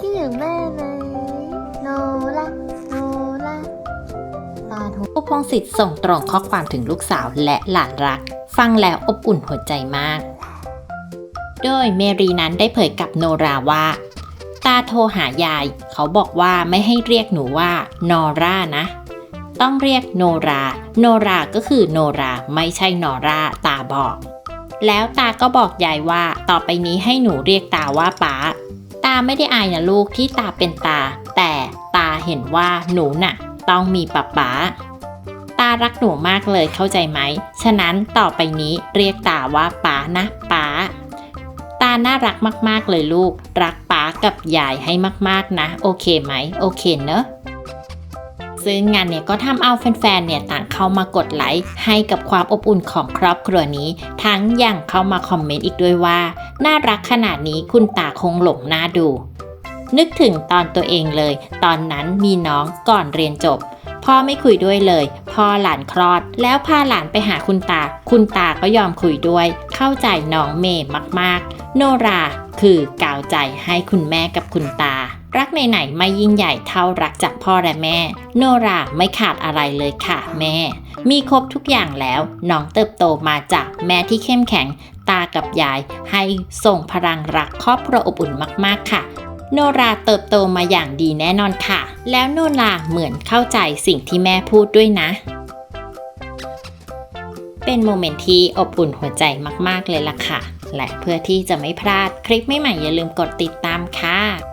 คิดถึงแม่ไหมโนล่าโนล่าตาทผู้พงศิษฐ์ส่งตรงข้อความถึงลูกสาวและหลานรัก ฟังแล้วอบอุ่นหัวใจมาก โดยเมรีนั้นได้เผยกับโนราว่า ตาโทรหายาย เขาบอกว่าไม่ให้เรียกหนูว่า นอร่านะ ต้องเรียกโนรา โนราก็คือโนราไม่ใช่นอราตาบอกแล้วตาก็บอกยายว่าต่อไปนี้ให้หนูเรียกตาว่าป๊าตา ไม่ได้อายนะลูกที่ตาเป็นตา แต่ตาเห็นว่าหนูน่ะ ต้องมีป๊าป๊าตารักหนูมากเลยเข้าใจไหม ฉะนั้นต่อไปนี้เรียกตาว่าป๊านะป๊าตาน่ารักมากๆเลยลูก รักป๊ากับยายให้มากๆนะ โอเคไหม โอเคเนอะ ซึ่งงานเนี่ยก็ทำเอาแฟนๆ เนี่ยต่างเข้ามากดไลค์ให้กับความอบอุ่นของครอบครัวนี้ ทั้งยังเข้ามาคอมเมนต์อีกด้วยว่า น่ารักขนาดนี้คุณตาคงหลงหน้าดู นึกถึงตอนตัวเองเลย ตอนนั้นมีน้องก่อนเรียนจบ พ่อไม่คุยด้วยเลย พ่อหลานคลอด แล้วพาหลานไปหาคุณตา คุณตาก็ยอมคุยด้วย เข้าใจน้องเมย์มากๆ โนราคือกาวใจให้คุณแม่กับคุณตา รักไหนๆไม่ยิ่งใหญ่เท่ารักจากพ่อและแม่ โนราไม่ขาดอะไรเลยค่ะแม่ มีครบทุกอย่างแล้วน้องเติบโตมาจากแม่ที่เข้มแข็ง ตากับยาย ให้ส่งพลังรักครอบครัวอบอุ่นมากๆค่ะโนราเติบโตมาอย่างดีแน่นอนค่ะ แล้วโนราเหมือนเข้าใจสิ่งที่แม่พูดด้วยนะ เป็นโมเมนต์ที่อบอุ่นหัวใจมากๆเลยล่ะค่ะ และเพื่อที่จะไม่พลาดคลิปใหม่ๆอย่าลืมกดติดตามค่ะ